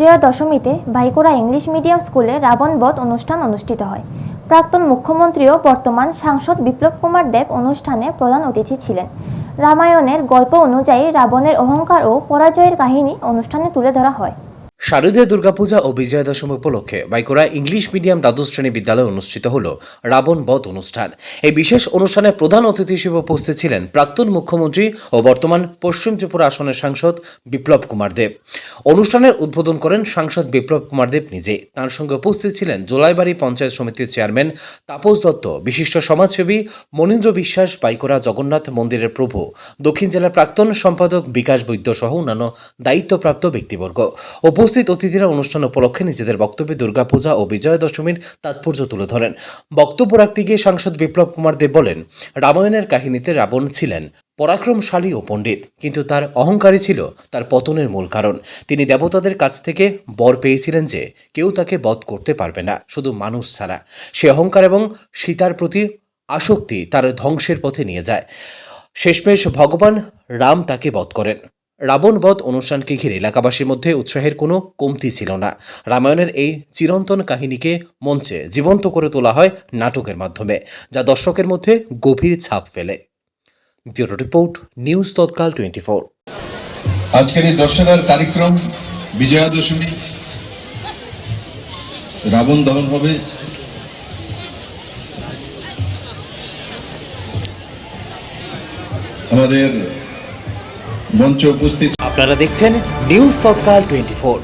বিজয়া দশমীতে ভাইকোড়া English medium স্কুলে রাবণ বধ অনুষ্ঠান অনুষ্ঠিত হয়। প্রাক্তন মুখ্যমন্ত্রী ও বর্তমান সাংসদ বিপ্লব কুমার দেব অনুষ্ঠানে প্রধান অতিথি ছিলেন। রামায়ণের গল্প অনুযায়ী রাবণের অহংকার ও পরাজয়ের কাহিনী অনুষ্ঠানে তুলে ধরা হয়। শারদীয় দুর্গাপূজা ও বিজয়া দশমী উপলক্ষে বাইকোড়া ইংলিশ মিডিয়াম দ্বাদশ শ্রেণি বিদ্যালয়ে অনুষ্ঠিত হল রাবণ বধ অনুষ্ঠান। এই বিশেষ অনুষ্ঠানে প্রধান অতিথি হিসেবে উপস্থিত ছিলেন প্রাক্তন মুখ্যমন্ত্রী ও বর্তমান পশ্চিম ত্রিপুরা আসনের সাংসদ বিপ্লব কুমার দেব। অনুষ্ঠানের উদ্বোধন করেন সাংসদ বিপ্লব কুমার দেব নিজে। তার সঙ্গে উপস্থিত ছিলেন জোলাইবাড়ি পঞ্চায়েত সমিতির চেয়ারম্যান তাপস দত্ত, বিশিষ্ট সমাজসেবী মনীন্দ্র বিশ্বাস, বাইকোড়া জগন্নাথ মন্দিরের প্রভু, দক্ষিণ জেলার প্রাক্তন সম্পাদক বিকাশ বৈদ্য সহ অন্যান্য দায়িত্বপ্রাপ্ত ব্যক্তিবর্গ। উপস্থিত অতিথিরা অনুষ্ঠান উপলক্ষে নিজেদের বক্তব্যে দুর্গাপূজা ও বিজয়া দশমীর তাৎপর্য তুলে ধরেন। বক্তব্য রাখতে গিয়ে সাংসদ বিপ্লব কুমার দেব বলেন, রামায়ণের কাহিনীতে রাবণ ছিলেন, পরাক্রমশালী ও পণ্ডিত, কিন্তু তার অহংকারী ছিল তার পতনের মূল কারণ। তিনি দেবতাদের কাছ থেকে বর পেয়েছিলেন যে কেউ তাকে বধ করতে পারবে না, শুধু মানুষ ছাড়া। সে অহংকার এবং সীতার প্রতি আসক্তি তার ধ্বংসের পথে নিয়ে যায়। শেষমেশ ভগবান রাম তাকে বধ করেন। রাবণ বধ অনুষ্ঠানকে ঘিরে এলাকাবাসীর মধ্যে উৎসাহের কোনো কমতি ছিল না। রামায়ণের এই চিরন্তন কাহিনীকে মঞ্চে জীবন্ত করে তোলা হয় নাটকের মাধ্যমে, যা দর্শকের মধ্যে গভীর ছাপ ফেলে। Bureau report, news Tatkal twenty four আজকের এই দর্শনার কার্যক্রম বিজয়া দশমী রাবণ দহন হবে। আমাদের মঞ্চে উপস্থিত। আপনারা দেখছেন নিউজ তৎকাল টোয়েন্টি